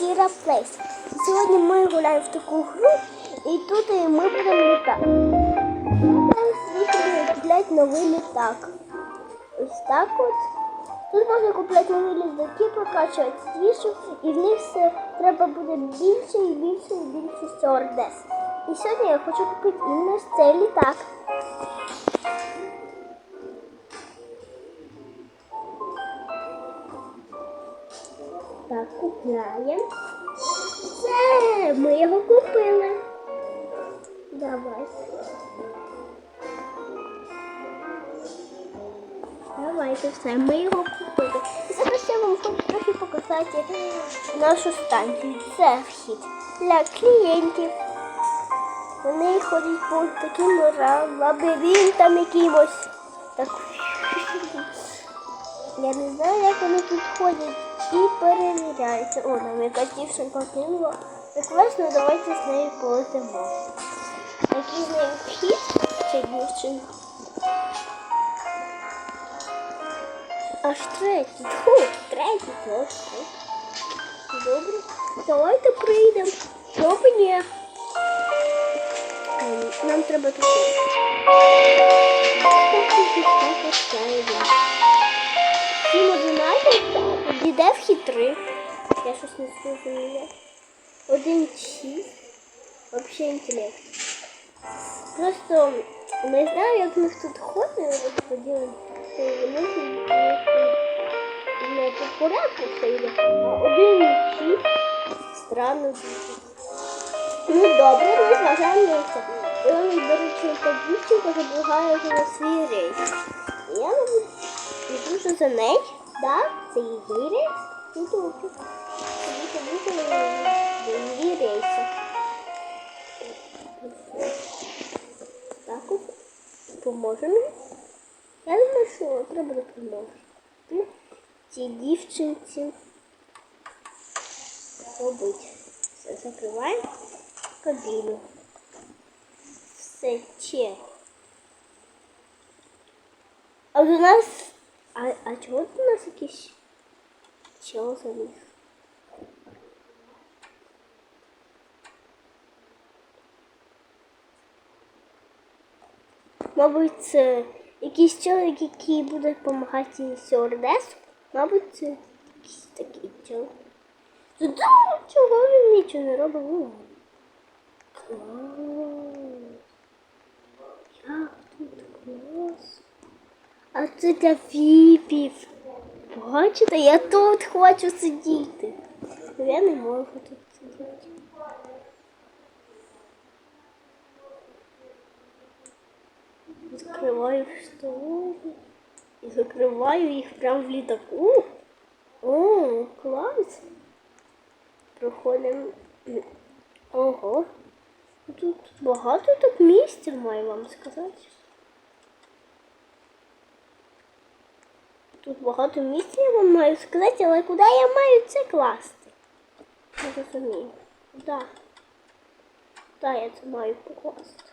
Кіра Плейс. Сьогодні ми гуляємо в таку гру, і тут е, ми будемо літати. Там купляти новий літак. Ось так от. Тут можна купляти нові літаки, прокачувати свіжу, і в них все треба буде більше і більше і більше стюардес. І сьогодні я хочу купити іменно цей літак. Купляємо. Все, ми його купили. Давай. Давайте все, ми його купили. Зараз я вам хочу трохи показати нашу станцію. Це вхід для клієнтів. Вони ходять по таким лабіринтам якимось. Так. Я не знаю, як вони тут ходять і перевіряються. О, нам якась дівчинка. Так класно, давайте з нею полетимо. Який з нею вхід? Аж третій. Фу, третій, аж. Добре. Давайте прийдемо. Б? Ем, Нам треба тут. Сім одинадцять, іде вхід три. Я щось не зрозуміла. Один шість. Вообще інтелект. Просто не знаю, як ми тут ходимо, тут не по порядку все один шість. Странно. Ну добре, ми зважаємо це. Он, до речі, та дівчинка забігає на свій рейс. Я мабуть, вже за нею. Так, це її рейс. Ну добре. Тоді побігли. Так от. Поможемо. Я думаю, що треба допомогти. Цій дівчинці робити. Все, закриваємо кабіну. Все че. А у нас. А, а чого тут у нас якийсь чел заліз? Мабуть, це якийсь чоловік, який буде допомагати стюардесу. Мабуть, це якийсь такий чоловік. Чого він нічого не робить? Ну, Клас. Як тут клас. А це для віпів. Бачите, я тут хочу сидіти. Я не можу тут сидіти. Відкриваю штори і закриваю їх прямо в літаку. О, клас. Проходимо. Ого. Тут багато так місця, маю вам сказати. Тут багато місця я вам маю сказати, але куди я маю це класти? Не розумію. Да. Да, я це маю покласти.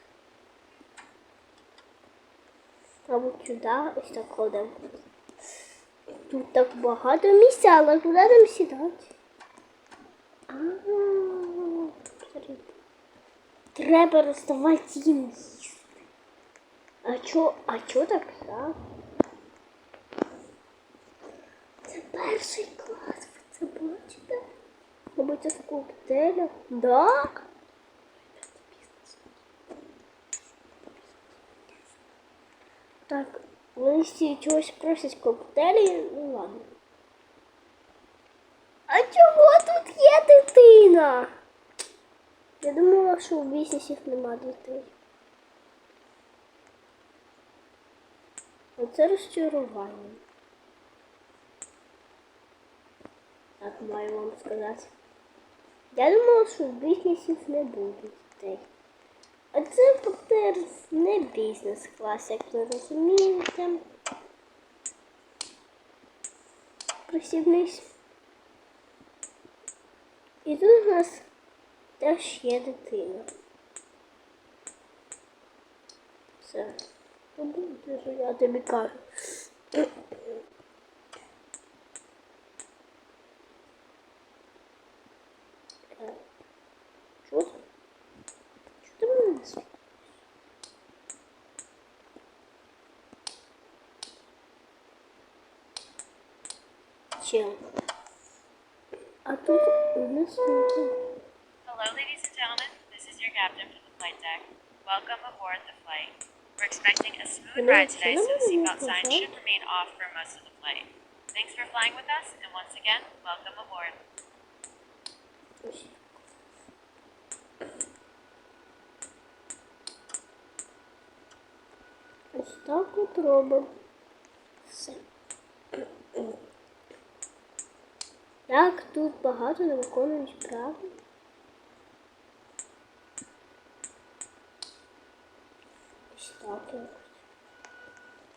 Мабуть, сюди ось так ходимо. Тут так багато місця, але куди нам сідати? А, треба. Треба розставати їм їсти. А чо, а чо так так? Це перший клас, ви це бачите? Мабуть, в коктейлях. Да? Так, вони всі чогось просять коктейлі, ну ладно. А чого тут є дитина? Я думала, що у бізнесів нема дітей. Оце розчарування. Так маю вам сказати. Я думала, що бізнесів не буде дітей. А це тепер не бізнес-клас, як ви розумієте. Присівнись. І тут у нас теж є дитина. Все. Побудеш, я тобі кажу. Hello, ladies and gentlemen. This is your captain for the flight deck. Welcome aboard the flight. We're expecting a smooth Hello, ride today, so the hello, seatbelt hello. sign should remain off for most of the flight. Thanks for flying with us, and once again, welcome aboard. Ось так от робимо. Все. Так, тут багато не виконують справи. Ось так.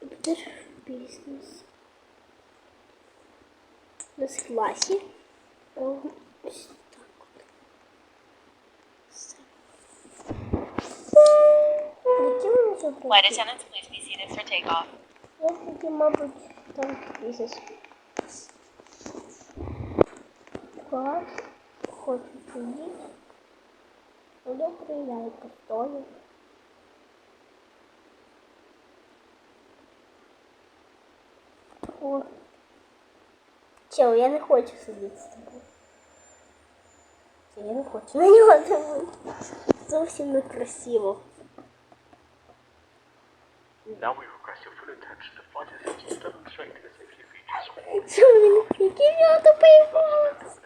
І будеш в бізнес. У нас класі. Ось так от. Все. Які Flight attendants, please be seated for takeoff. Я тоді, мабуть, там бізнес. Клас, хочу сидіти. Ну, я і постою. О. Чел, я не хочу сидіти з тобою. Я не хочу на нього дивитися. Зовсім некрасиво. Now we request your full attention to flight attendants to demonstrate the safety features. Що він? Який в нього тупий голос?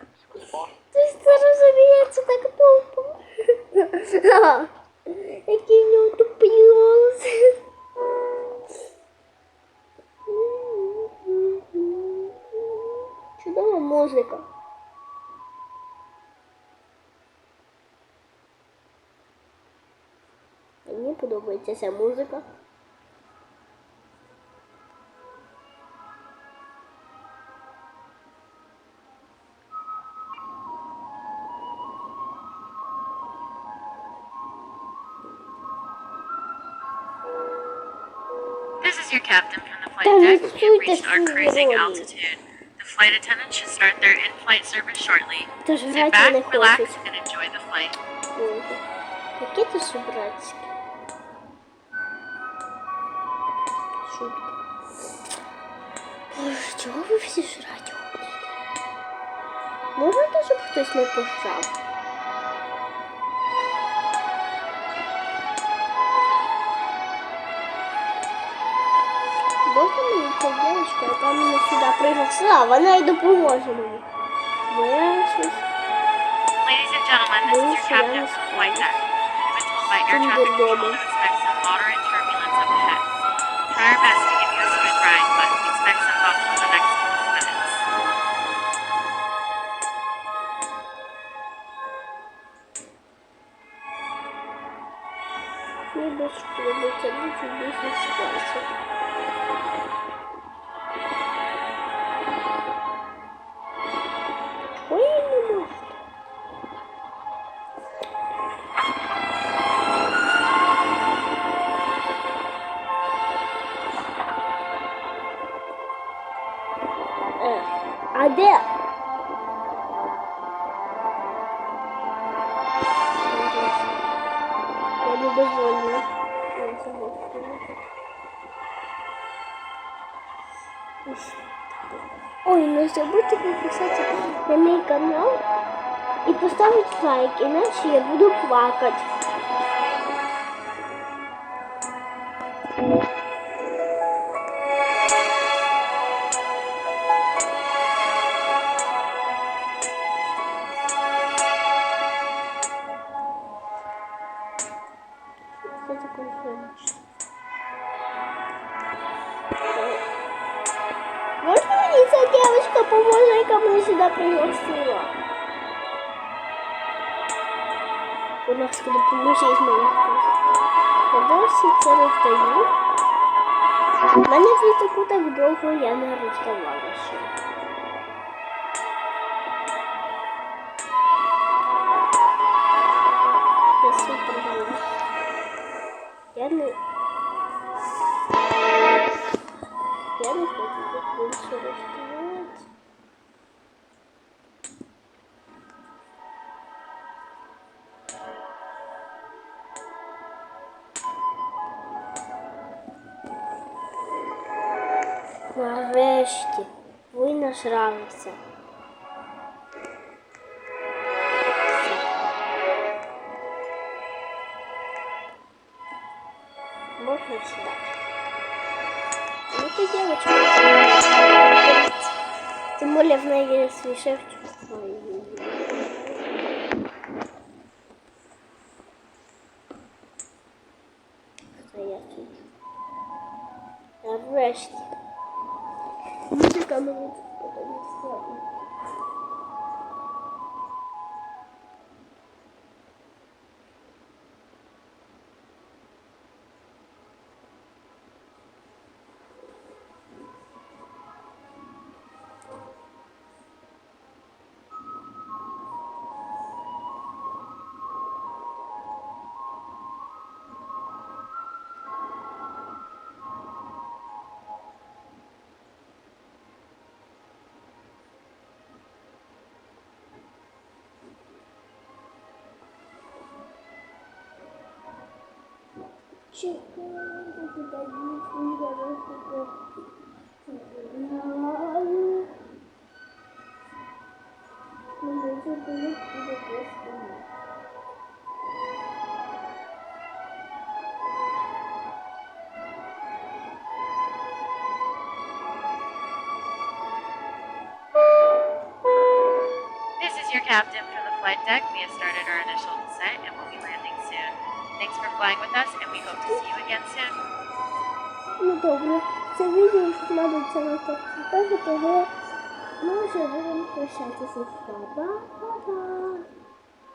Ти це розуміє, так тупо. Який в нього тупий голос. Чудова музика. Мені подобається ця музика. your captain from the flight That deck. was We have cute, reached our that's cruising really- altitude. The flight attendants should start their in-flight service shortly. Тож Sit грати не back, relax, хочуть. and enjoy the flight. Ой, Які ти субратські? Шутка. Ой, Чого ви всі жрать хочете? Можна те, щоб хтось не пожрав? Можна мені ця дівчинка, яка мене сюди пригласила, вона й допоможе мені. Бо я щось Ladies and gentlemen, this is your captain flight deck. I've been told by air traffic control to expect some moderate turbulence up ahead. Try our best to give you a smooth ride, but expect some bumps in the next couple of minutes. Мені більше подобається більше бізнес класі. Чого а де? Я недовольна. Я забула. Ой, не забудьте підписатися на мій канал і поставити лайк, іначе я буду плакати. Можно мне эта девочка поможет, яка мене сюди пригласила? Будь ласка, допоможіть мені хтось. Я досі це роздаю. У мене в літаку так довго я не роздавала ще. Я супер люблю. Я не... Можно что-то больше? Нарешті ви наш. Тем более в неї свій шефчик. Ой. Стоячий. Нарешті. Музика мені подобається. Чекаю, куди This is your captain from the flight deck. We have started our initial descent and will be landing. Thanks for flying with us, and we hope to see you again soon. Ну добре, це відео складеться на то. Того може будемо прощатися з тобою.